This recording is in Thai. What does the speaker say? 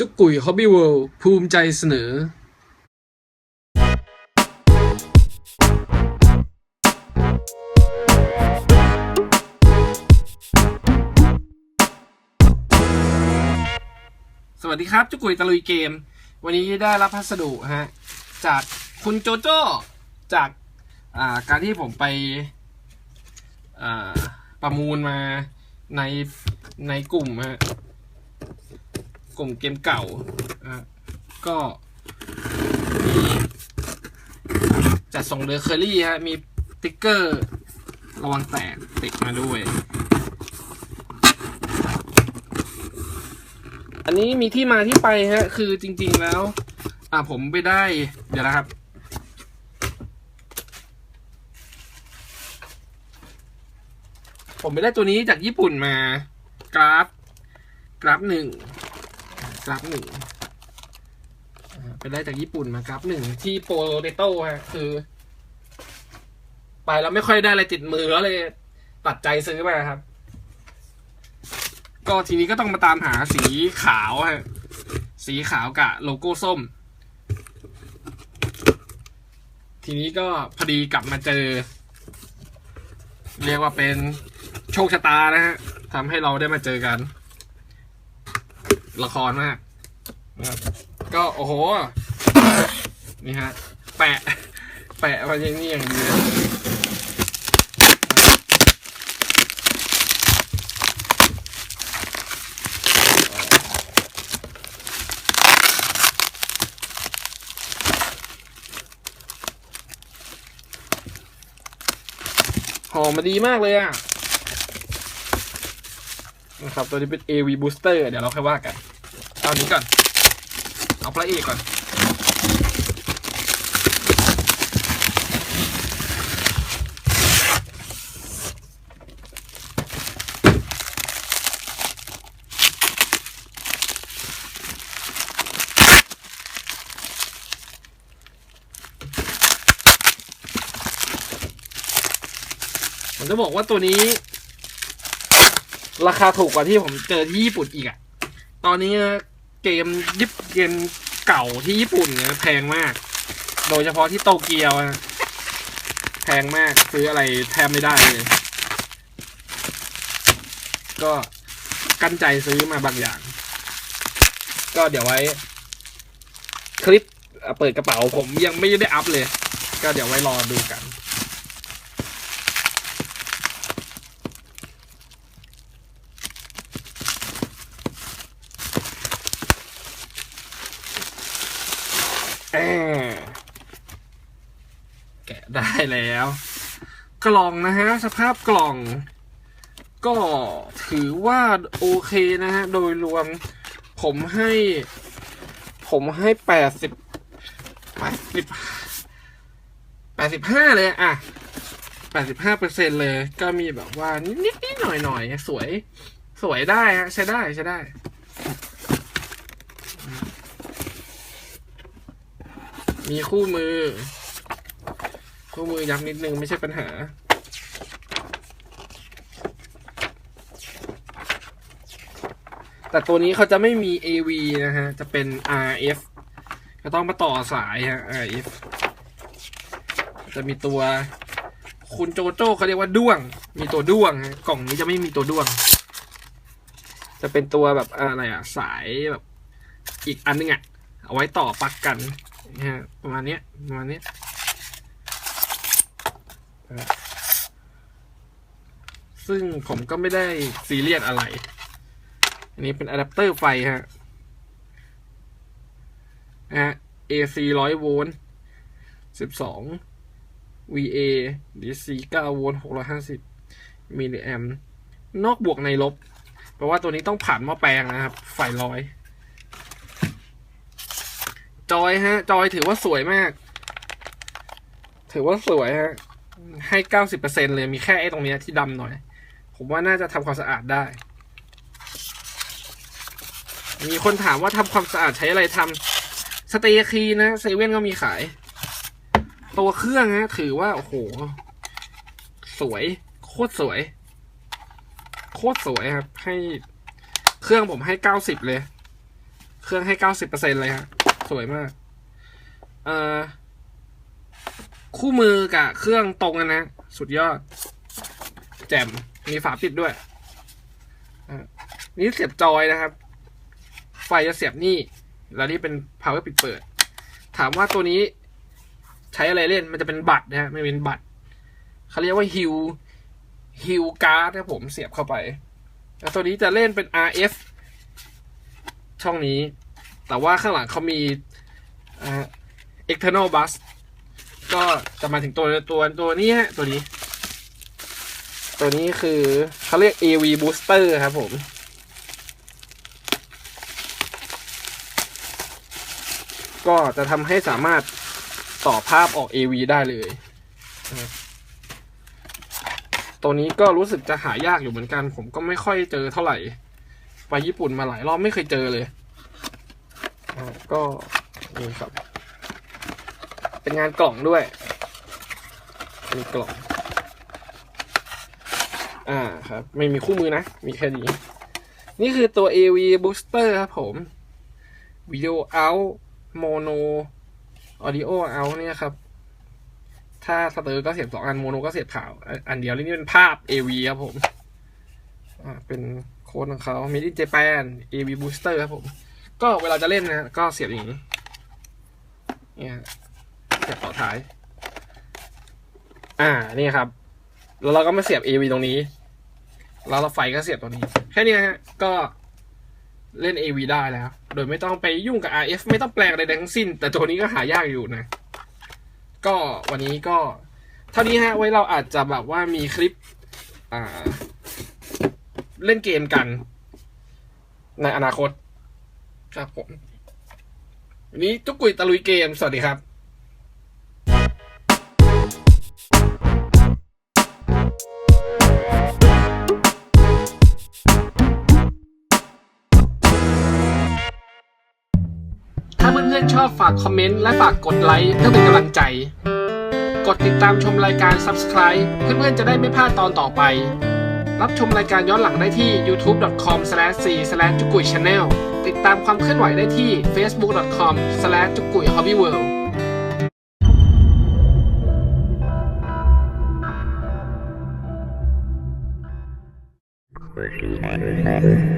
จุกกุยฮอบบี้เวิลด์ภูมิใจเสนอ สวัสดีครับ จุกกุยตะลุยเกม วันนี้ได้รับพัสดุฮะ จากคุณโจโจ้จากอ่าการที่ผมไปอ่าประมูลมาในในกลุ่มฮะ กลุ่มเกมเก่าอะก็มีจัดส่งเดอเคอรี่ฮะ มีติ๊กเกอร์ระวังแตกติดมาด้วย อันนี้มีที่มาที่ไปฮะ คือจริงๆแล้ว อ่าผมไปได้ เดี๋ยวนะครับผมไปได้ตัวนี้จากญี่ปุ่นมากราฟ กราฟหนึ่ง กราฟหนึ่งไปได้จากญี่ปุ่นมากราฟหนึ่งที่โปโลเตโต้ฮะคือ ไปแล้วไม่ค่อยได้อะไรติดมือแล้วเลยตัดใจซื้อมาครับ ก็ทีนี้ก็ต้องมาตามหาสีขาวฮะสีขาวกับโลโก้ส้ม ทีนี้ก็พอดีกลับมาเจอ เรียกว่าเป็นโชคชะตานะฮะทำให้เราได้มาเจอกัน ละครมากนะครับก็โอ้โห นี่ฮะ แปะ แปะมาอย่างนี้อย่างดีเลยหอมมาดีมากเลยอะ นะครับ ตัวนี้เป็น AV Booster เดี๋ยวเราค่อยว่ากัน เอานี้ก่อน เอาพระเอกก่อน ผมจะบอกว่าตัวนี้ ราคาถูกกว่าที่ผมเจอที่ญี่ปุ่นอีกอะตอนนี้นะเกมยิปเกมเก่าที่ญี่ปุ่นเนี่ยแพงมาก โดยเฉพาะที่โตเกียวนะแพงมากซื้ออะไรแทบไม่ได้เลย ก็กั้นใจซื้อมาบางอย่าง ก็เดี๋ยวไว้ คลิปเปิดกระเป๋าผมยังไม่ได้อัพเลย ก็เดี๋ยวไว้รอดูกัน แอะ แกะได้แล้ว กล่องนะฮะสภาพกล่อง ก็ถือว่าโอเคนะฮะ โดยรวมผมให้ ผมให้แปดสิบแปดสิบแปดสิบห้าเลยอะแปดสิบห้าเปอร์เซ็นเลย ก็มีแบบว่านิดนิดหน่อยหน่อยสวย สวยได้ฮะ ใช้ได้ใช้ได้มีคู่มือ คู่มือย้ำนิดนึงไม่ใช่ปัญหา แต่ตัวนี้เขาจะไม่มี AV นะฮะ จะเป็น RF ก็ต้องมาต่อสายฮะ RF จะมีตัวคุณโจโจ้เขาเรียกว่าด้วง มีตัวด้วง กล่องนี้จะไม่มีตัวด้วง จะเป็นตัวแบบอะไรอะสายแบบอีกอันนึงอะเอาไว้ต่อปักกันนะฮะประมาณเนี้ยประมาณเนี้ย ซึ่งผมก็ไม่ได้ซีเรียสอะไร อันนี้เป็นอะแดปเตอร์ไฟฮะนะฮะ AC ร้อยโวลต์สิบสอง VA DC เก้าโวลต์หกร้อยห้าสิบมิลลิแอมนอกบวกในลบแปลว่าตัวนี้ต้องผ่านหม้อแปลงนะครับ ไฟร้อย จอยฮะ จอยถือว่าสวยมาก ถือว่าสวยฮะ ให้เก้าสิบเปอร์เซ็นเลยมีแค่ไอ้ตรงเนี้ยที่ดำหน่อย ผมว่าน่าจะทำความสะอาดได้ มีคนถามว่าทำความสะอาดใช้อะไรทำสเตย์คีนะเซเว่นก็มีขาย ตัวเครื่องฮะถือว่า โอ้โห สวย โคตรสวย โคตรสวยครับ ให้เครื่องผมให้เก้าสิบเลย เครื่องให้เก้าสิบเปอร์เซ็นเลยฮะสวยมาก เอ่อ คู่มือกับเครื่องตรงกันนะ สุดยอด แจ่มมีฝาปิดด้วยนี่เสียบจอยนะครับ ไฟจะเสียบนี่ แล้วนี่เป็น power ปิดเปิด ถามว่าตัวนี้ใช้อะไรเล่น มันจะเป็นบัตรนะฮะไม่เป็นบัตรเขาเรียกว่าฮิวฮิวการ์ดนะผมเสียบเข้าไป แล้วตัวนี้จะเล่นเป็น RF ช่องนี้ แต่ว่าข้างหลังเขามี external bus ก็จะมาถึงตัวตัวตัวนี้ฮะตัวนี้ ตัวนี้คือเขาเรียก AV booster ครับผม ก็จะทำให้สามารถต่อภาพออก AV ได้เลย ตัวนี้ก็รู้สึกจะหายากอยู่เหมือนกัน ผมก็ไม่ค่อยเจอเท่าไหร่ ไปญี่ปุ่นมาหลายรอบไม่เคยเจอเลย ก็นี่ครับ เป็นงานกล่องด้วยมีกล่อง อ่าครับ ไม่มีคู่มือนะ มีแค่นี้ นี่คือตัว AV booster ครับผม Video out mono audio out เนี่ยครับ ถ้าสเตอร์ก็เสียบสองอัน โมโนก็เสียบขาว อันเดียวนี่เป็นภาพ AV ครับผม อ่า เป็นโค้ดของเขา Made in Japan AV booster ครับผม ก็เวลาจะเล่นนะ ก็เสียบอย่างนี้ เนี่ย เสียบต่อท้าย อ่า นี่ครับ แล้วเราก็มาเสียบ AV ตรงนี้ แล้วเราไฟก็เสียบตรงนี้ แค่นี้ฮะ ก็เล่น AV ได้แล้ว โดยไม่ต้องไปยุ่งกับ RF ไม่ต้องแปลงอะไรทั้งสิ้น แต่ตัวนี้ก็หายากอยู่นะ ก็วันนี้ก็ เท่านี้ฮะ ไว้เราอาจจะแบบว่ามีคลิป อ่า เล่นเกมกัน ในอนาคต ครับผมวันนี้จุกกุยตะลุยเกม สวัสดีครับ ถ้าเพื่อนๆชอบฝากคอมเมนต์และฝากกดไลค์เพื่อเป็นกำลังใจ กดติดตามชมรายการ Subscribe เพื่อนๆจะได้ไม่พลาดตอนต่อไป รับชมรายการย้อนหลังได้ที่ youtube.com/c/ จุกุย channel ติดตามความเคลื่อนไหวได้ที่ facebook.com/ จุกุย hobbyworld Thank you.